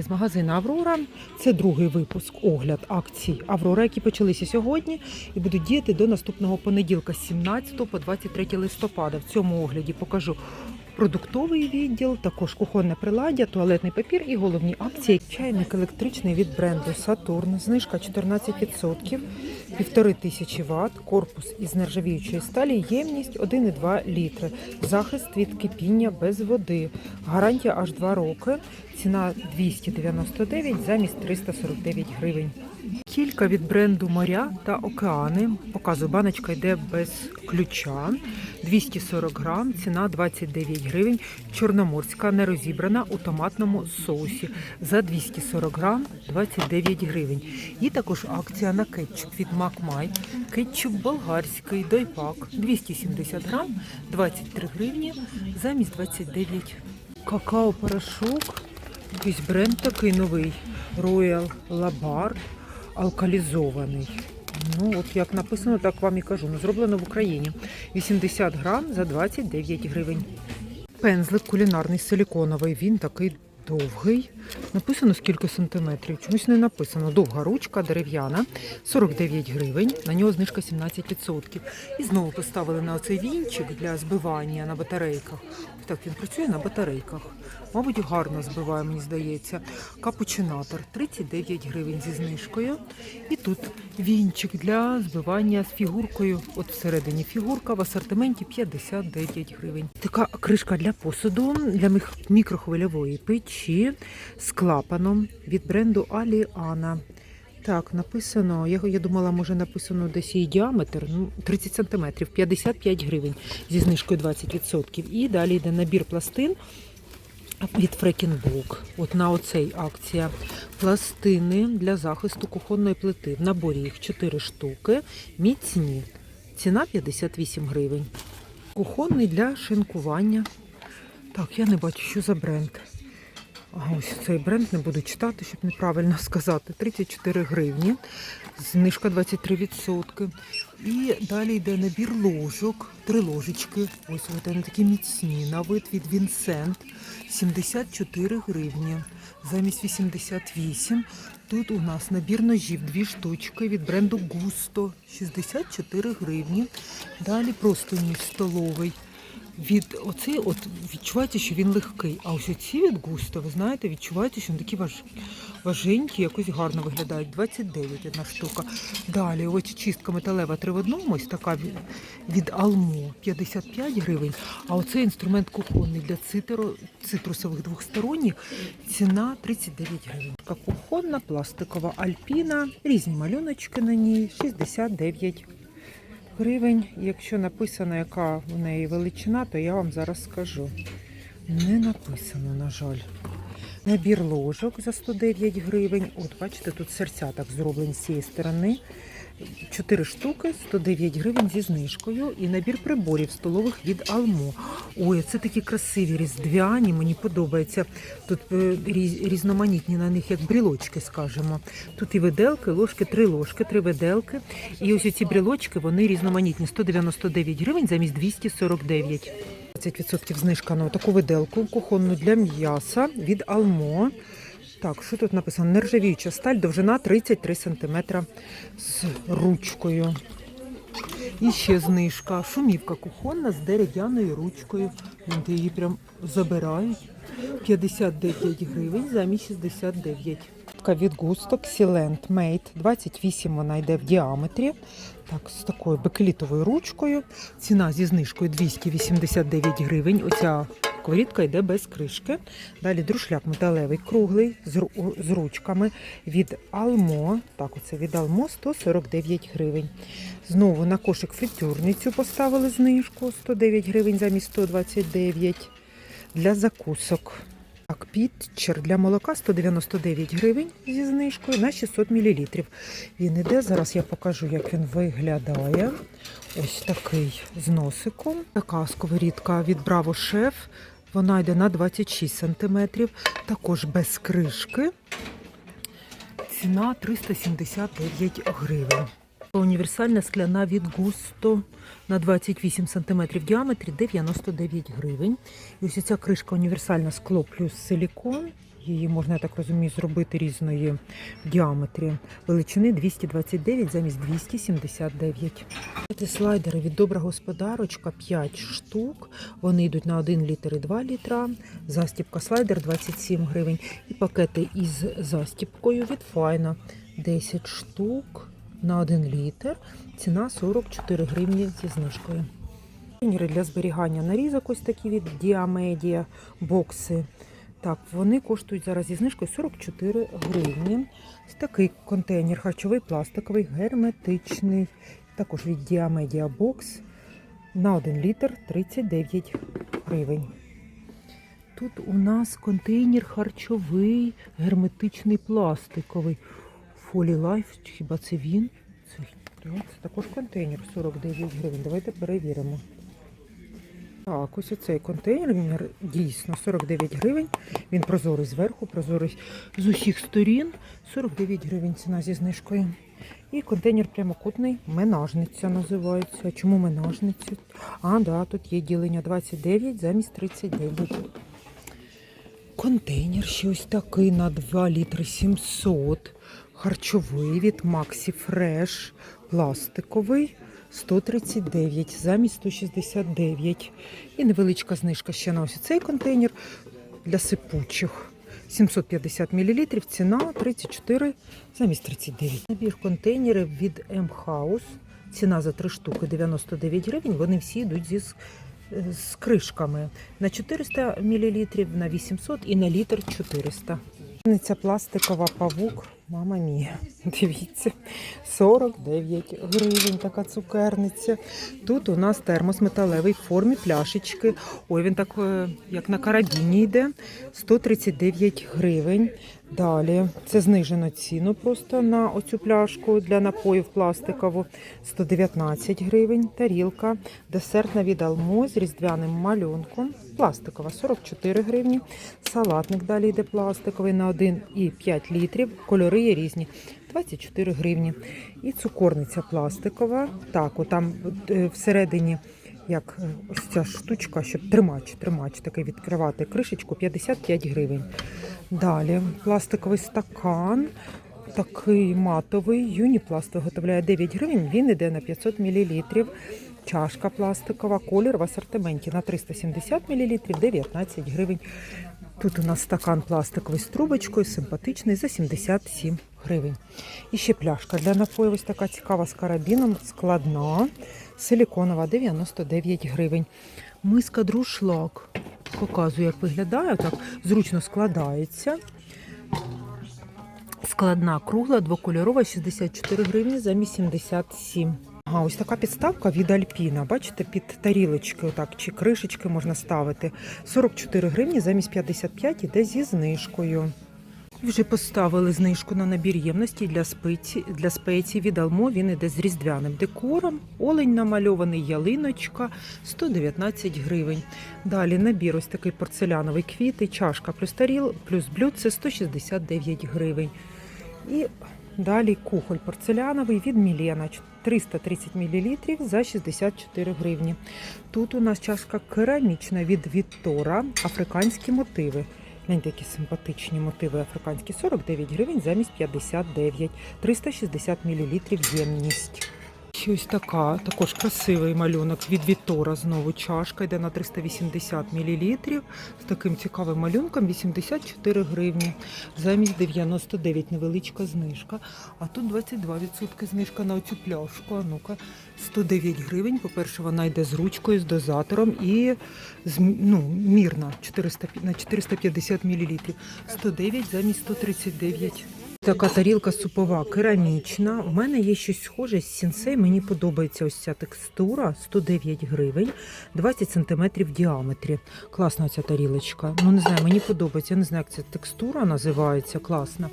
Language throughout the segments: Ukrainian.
З магазину Аврора це другий випуск огляд акцій Аврора, які почалися сьогодні і будуть діяти до наступного понеділка, з 17 по 23 листопада. В цьому огляді покажу продуктовий відділ, також кухонне приладдя, туалетний папір і головні акції. Чайник електричний від бренду Сатурн, знижка 14%, 1500 Вт, корпус із нержавіючої сталі, ємність 1,2 літри, захист від кипіння без води, гарантія аж 2 роки, ціна 299 замість 349 гривень. Кілька від бренду моря та океани. Показую, баночка йде без ключа. 240 грам, ціна 29 гривень. Чорноморська не розібрана у томатному соусі. За 240 грам 29 гривень. І також акція на кетчуп від Макмай. Кетчуп болгарський, дойпак 270 грам, 23 гривні замість 29. Какао-порошок. Якийсь бренд такий новий. Royal Labar алкалізований. Ну, от як написано, так вам і кажу. Ну, зроблено в Україні. 80 грам за 29 гривень. Пензлик кулінарний силіконовий. Він такий довгий. Написано скільки сантиметрів. Чомусь не написано. Довга ручка, дерев'яна, 49 гривень. На нього знижка 17%. І знову поставили на оцей вінчик для збивання на батарейках. Так він працює на батарейках. Мабуть, гарно збиває, мені здається. Капучинатор 39 гривень зі знижкою. І тут вінчик для збивання з фігуркою. От всередині фігурка в асортименті 59 гривень. Така кришка для посуду для мікрохвильової печі з клапаном від бренду Аліана. Так, написано, я, я думала, може написано десь її діаметр, ну, 30 см, 55 гривень зі знижкою 20%. І далі йде набір пластин від Фрекінбук. От на оцей акція. Пластини для захисту кухонної плити. В наборі їх 4 штуки, міцні. Ціна 58 гривень. Кухонний для шинкування. Так, я не бачу, що за бренд. Ось цей бренд не буду читати, щоб неправильно сказати. 34 гривні, знижка 23%. І далі йде набір ложок, три ложечки. Ось вони такі міцні. На вид від Вінсент 74 гривні. Замість 88. Тут у нас набір ножів, дві штучки від бренду Густо 64 гривні. Далі просто ніж столовий. Від оцей, от відчуваєте, що він легкий. А ось оці від густо, ви знаєте, відчуваєте, що вони такі важ... важенькі, якось гарно виглядають. 29 одна штука. Далі, ось чистка металева три в одному, ось така від, від Алмо 55 гривень. А оцей інструмент кухонний для цитро, цитрусових двохсторонніх ціна 39 гривень. Така кухонна, пластикова альпіна, різні малюночки на ній 69 гривень. Якщо написано, яка в неї величина, то я вам зараз скажу. Не написано, на жаль. Набір ложок за 109 гривень. От, бачите, тут серця так зроблені з цієї сторони. 4 штуки, 109 гривень зі знижкою. І набір приборів столових від Алмо. Ой, це такі красиві різдвяні, мені подобається. Тут е, різноманітні на них, як брілочки, скажімо. Тут і виделки, ложки, три ложки, три виделки. І ось ці брілочки, вони різноманітні. 199 гривень замість 249. 20% знижка на таку виделку кухонну для м'яса від Алмо. Так, що тут написано? Нержавіюча сталь, довжина 33 см з ручкою. І ще знижка. Шумівка кухонна з дерев'яною ручкою. Вон її прям забирають. 59 гривень замість 69. Така Від густо Xilent Mate 28 вона йде в діаметрі. Так, з такою бекелітовою ручкою. Ціна зі знижкою 289 гривень. Оця Сковорідка йде без кришки. Далі друшляк металевий, круглий, з, ручками від Алмо. Так, оце від Алмо 149 гривень. Знову на кошик фритюрницю поставили знижку 109 гривень замість 129 для закусок. Так, підчер для молока 199 гривень зі знижкою на 600 мл. Він іде, зараз я покажу, як він виглядає. Ось такий з носиком. Така сковорідка від Браво Шеф. Вона йде на 26 см, також без кришки. Ціна 379 гривень. Універсальна скляна від Густо на 28 см в діаметрі 99 гривень. І ось ця кришка універсальна скло плюс силікон Її можна, я так розумію, зробити різної діаметрі. Величини 229 замість 279. Це слайдери від добра господарочка 5 штук. Вони йдуть на 1 літр і 2 літра. Застіпка слайдер 27 гривень. І пакети із застіпкою від Файна 10 штук на 1 літр. Ціна 44 гривні зі знижкою. Контейнери для зберігання нарізок ось такі від Діамедіа бокси. Так, вони коштують зараз зі знижкою 44 гривні. Ось такий контейнер харчовий, пластиковий, герметичний. Також від Діамедіа бокс на 1 літр 39 гривень. Тут у нас контейнер харчовий, герметичний пластиковий. Фолі Лайф, хіба це він? Це, це також контейнер 49 гривень. Давайте перевіримо. Так, ось оцей контейнер дійсно 49 гривень. Він прозорий зверху, прозорий з усіх сторін. 49 гривень ціна зі знижкою. І контейнер прямокутний, менажниця називається. Чому менажниця? А, да, тут є ділення 29 замість 39. Контейнер ще ось такий на 2 літри 700. Харчовий від Maxi Fresh. Пластиковий 139 замість 169. І невеличка знижка ще на ось цей контейнер для сипучих. 750 мл, ціна 34 замість 39. Набір контейнерів від M-House. Ціна за 3 штуки 99 гривень. Вони всі йдуть зі з, з кришками на 400 мл, на 800 і на літр 400. Ця пластикова павук, мама мія. Дивіться, 49 гривень така цукерниця. Тут у нас термос металевий в формі пляшечки. Ой, він так е, як на карабіні йде. 139 гривень. Далі це знижено ціну просто на оцю пляшку для напоїв пластикову. 119 гривень. Тарілка, десертна від Алмо з різдвяним малюнком. Пластикова 44 гривні. Салатник далі йде пластиковий на 1,5 літрів. Кольори є різні. 24 гривні. І цукорниця пластикова. Так, отам е, всередині, як е, ось ця штучка, щоб тримач, тримач такий відкривати кришечку 55 гривень. Далі пластиковий стакан. Такий матовий, юніпласт виготовляє 9 гривень, він йде на 500 мл. Чашка пластикова, колір в асортименті на 370 мл, 19 гривень. Тут у нас стакан пластиковий з трубочкою, симпатичний за 77 гривень. І ще пляшка для напоїв, ось така цікава з карабіном, складна, силіконова, 99 гривень. Миска друшлак. Показую, як виглядає. Так зручно складається. Складна кругла, двокольорова, 64 гривні замість 77. Ага, ось така підставка від Альпіна. Бачите, під тарілочки отак, чи кришечки можна ставити. 44 гривні замість 55 іде зі знижкою. І Вже поставили знижку на набір ємності для спеці, для спецій від Алмо. Він іде з різдвяним декором. Олень намальований, ялиночка 119 гривень. Далі набір ось такий порцеляновий квіти, чашка плюс таріл, плюс блюдце 169 гривень. І далі кухоль порцеляновий від Мілена 330 мл за 64 гривні. Тут у нас чашка керамічна від Віттора, африканські мотиви. Гляньте, які симпатичні мотиви африканські. 49 гривень замість 59, 360 мл ємність. Ще ось така, також красивий малюнок від Вітора. Знову чашка йде на 380 мл. З таким цікавим малюнком 84 гривні. Замість 99 невеличка знижка. А тут 22% знижка на оцю пляшку. А ну-ка, 109 гривень. По-перше, вона йде з ручкою, з дозатором і ну, мірна 400, на 450 мл. 109 замість 139. Така тарілка супова, керамічна. У мене є щось схоже з сінсей. Мені подобається ось ця текстура 109 гривень, 20 см в діаметрі. Класна ця тарілочка. Ну не знаю, мені подобається. Я не знаю, як ця текстура називається. Класна.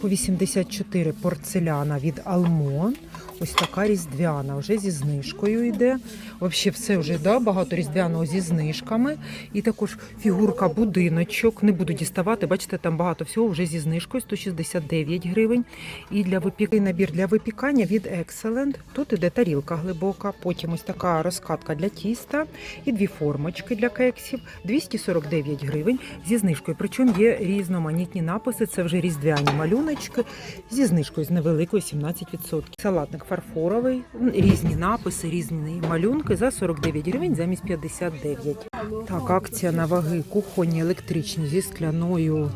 По 84 порцеляна від Алмон. Ось така різдвяна, вже зі знижкою йде. Взагалі все вже да, багато різдвяного зі знижками. І також фігурка будиночок. Не буду діставати, бачите, там багато всього вже зі знижкою 169 гривень. І для випікання набір для випікання від Excellent. Тут іде тарілка глибока, потім ось така розкатка для тіста і дві формочки для кексів 249 гривень зі знижкою. Причому є різноманітні написи. Це вже різдвяні малюночки зі знижкою з невеликою 17%. Салатник фарфоровий, різні написи, різні малюнки за 49 гривень замість 59. Так, акція на ваги кухонні електричні зі скляною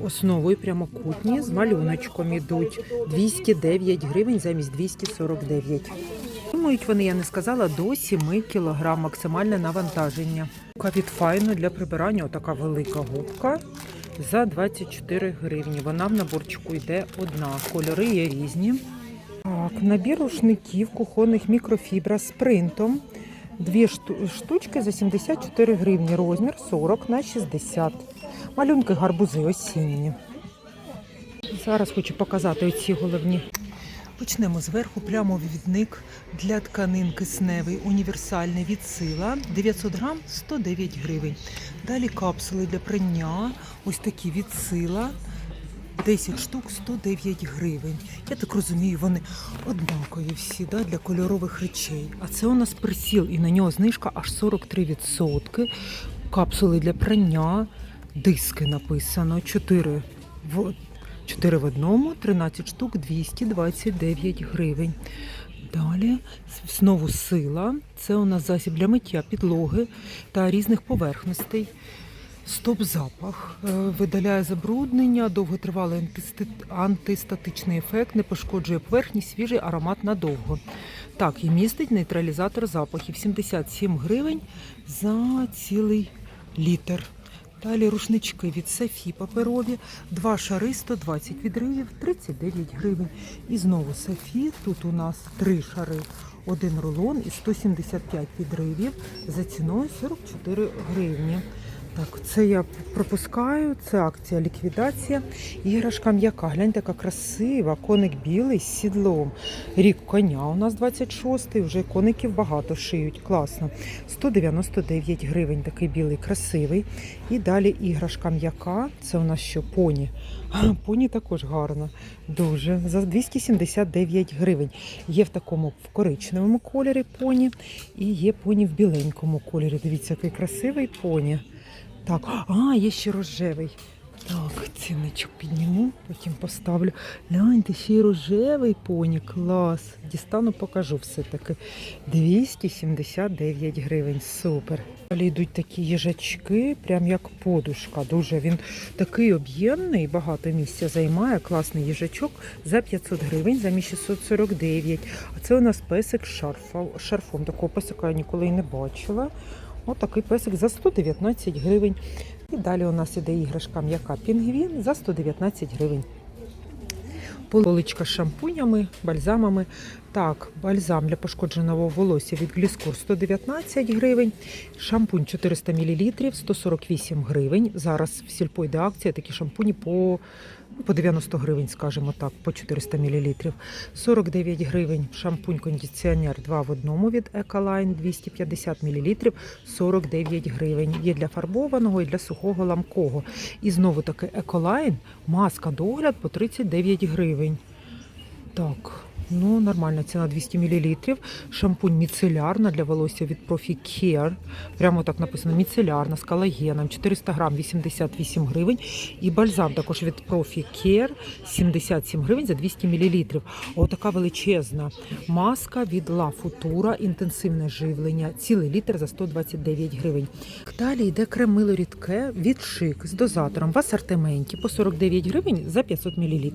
основою прямокутні з малюночком ідуть 209 гривень замість 249. Думають вони, я не сказала, до 7 кг максимальне навантаження. Від файно для прибирання, отака велика губка за 24 гривні. Вона в наборчику йде одна. Кольори є різні. Так, набір рушників кухонних мікрофібра з принтом. Дві штучки за 74 гривні. Розмір 40 на 60. Малюнки гарбузи осінні. Зараз хочу показати оці головні. Почнемо зверху. Прямовідник для тканин кисневий універсальний від сила 900 грам 109 гривень. Далі капсули для прання. Ось такі від сила 10 штук 109 гривень. Я так розумію, вони однакові всі да, для кольорових речей. А це у нас присіл, і на нього знижка аж 43%. Капсули для прання, диски написано 4 в 4 в одному, 13 штук 229 гривень. Далі знову сила. Це у нас засіб для миття підлоги та різних поверхностей. Стоп-запах Е, видаляє забруднення, довготривалий антистатичний ефект, не пошкоджує поверхність, свіжий аромат надовго. Так, і містить нейтралізатор запахів 77 гривень за цілий літр. Далі рушнички від Сафі паперові, два шари 120 відривів, 39 гривень. І знову Сафі, тут у нас три шари, один рулон і 175 відривів за ціною 44 гривні. Так, це я пропускаю, це акція ліквідація. Іграшка м'яка. Гляньте, яка красива. Коник білий з сідлом. Рік коня у нас 26-й, вже коників багато шиють. Класно. 199 гривень, такий білий, красивий. І далі іграшка м'яка. Це у нас що? Поні. Поні також гарно. Дуже. За 279 гривень. Є в такому в коричневому кольорі поні і є поні в біленькому кольорі. Дивіться, який красивий поні. Так, а, є ще рожевий. Так, цінничок підніму, потім поставлю. Гляньте, ще й рожевий поні, клас. Дістану, покажу все-таки. 279 гривень, супер. Далі йдуть такі їжачки, прям як подушка. Дуже він такий об'ємний, багато місця займає. Класний їжачок за 500 гривень, замість 649. А це у нас песик з шарфом. Такого песика я ніколи і не бачила. Ось такий песик за 119 гривень. І далі у нас іде іграшка м'яка пінгвін за 119 гривень. Поличка з шампунями, бальзамами. Так, бальзам для пошкодженого волосся від Гліскур 119 гривень. Шампунь 400 мл 148 гривень. Зараз в сільпо йде акція, такі шампуні по, по 90 гривень, скажімо так, по 400 мл. 49 гривень шампунь-кондиціонер 2 в одному від Ecoline 250 мл 49 гривень. Є для фарбованого і для сухого ламкого. І знову таки Ecoline, маска догляд по 39 гривень. Так, ну нормальна ціна 200 мл. Шампунь міцелярна для волосся від Profi Care. Прямо так написано міцелярна з колагеном. 400 грам 88 гривень. І бальзам також від Profi Care 77 гривень за 200 мл. Отака величезна маска від La Futura, інтенсивне живлення. Цілий літр за 129 гривень. Далі йде крем мило рідке від Шик з дозатором в асортименті по 49 гривень за 500 мл.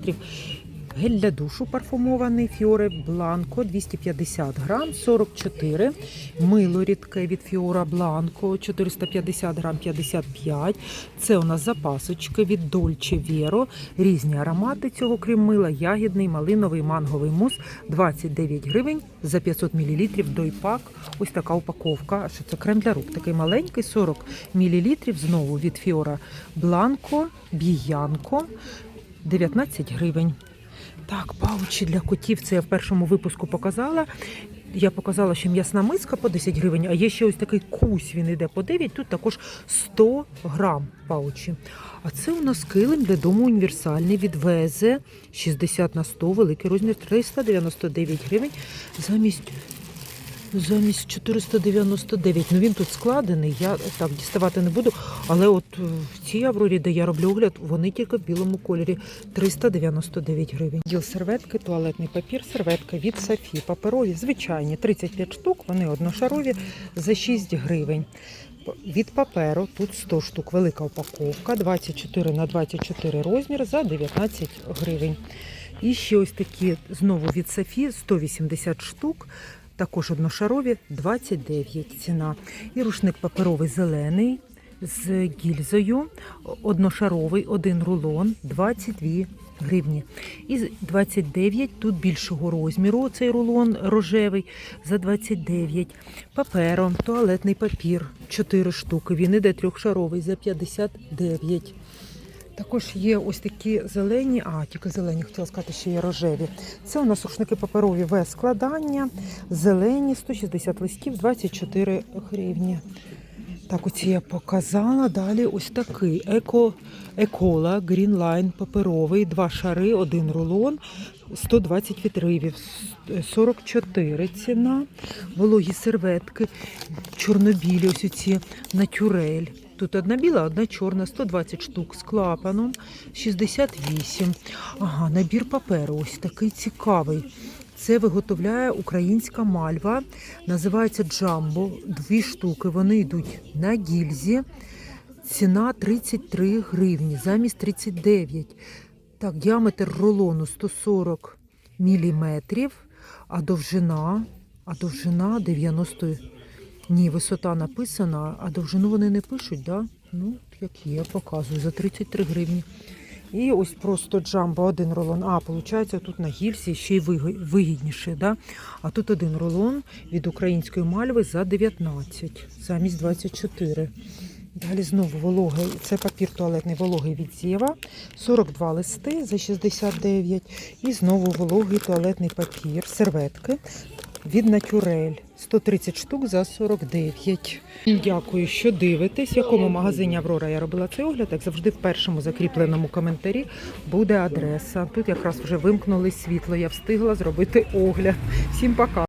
Гель для душу парфумований Фіоре Бланко 250 грам 44. Мило рідке від Фіора Бланко 450 грам 55. Це у нас запасочки від Dolce Vero. Різні аромати цього крім мила. Ягідний, малиновий, манговий мус 29 гривень за 500 мл. Дойпак. Ось така упаковка. Що це крем для рук? Такий маленький 40 мл. Знову від Фіора Бланко, Біянко 19 гривень. Так, паучі для котів. Це я в першому випуску показала. Я показала, що м'ясна миска по 10 гривень, а є ще ось такий кусь, він йде по 9, тут також 100 грам паучі. А це у нас килим для дому універсальний від Везе 60 на 100, великий розмір 399 гривень замість Замість 499. Ну він тут складений. Я так діставати не буду. Але от е, в цій аврорі, де я роблю огляд, вони тільки в білому кольорі 399 гривень. Діл серветки, туалетний папір, серветка від Софі. Паперові, звичайні, 35 штук, вони одношарові за 6 гривень. Від паперу тут 100 штук, велика упаковка, 24 на 24 розмір за 19 гривень. І ще ось такі знову від Софі 180 штук. Також одношарові 29 ціна. І рушник паперовий зелений з гільзою, одношаровий, один рулон, 22 гривні. І з 29 тут більшого розміру, цей рулон рожевий за 29. Папером, туалетний папір, 4 штуки. Він іде трьохшаровий за 59. Також є ось такі зелені, а тільки зелені, хотіла сказати, що є рожеві. Це у нас рушники паперові в складання, зелені 160 листів, 24 гривні. Так, оці я показала. Далі ось такий еко, екола Greenline паперовий, два шари, один рулон, 120 вітривів, 44 ціна. Вологі серветки, чорнобілі, ось ці натюрель. Тут одна біла, одна чорна, 120 штук з клапаном, 68. Ага, набір паперу ось такий цікавий. Це виготовляє українська мальва. Називається Джамбо. Дві штуки. Вони йдуть на гільзі. Ціна 33 гривні замість 39. Так, діаметр рулону 140 міліметрів, а довжина, а довжина 90. Ні, висота написана, а довжину вони не пишуть, да? Ну, як є, показую за 33 гривні. І ось просто джамбо один рулон. А, виходить, тут на гільзі ще й вигідніше. Да? А тут один рулон від української мальви за 19, замість 24. Далі знову вологий. Це папір туалетний вологий від Зєва. 42 листи за 69. І знову вологий туалетний папір, серветки від Натюрель. 130 штук за 49. Дякую, що дивитесь, в якому магазині Аврора я робила цей огляд. Як завжди, в першому закріпленому коментарі буде адреса. Тут якраз вже вимкнули світло. Я встигла зробити огляд. Всім пока.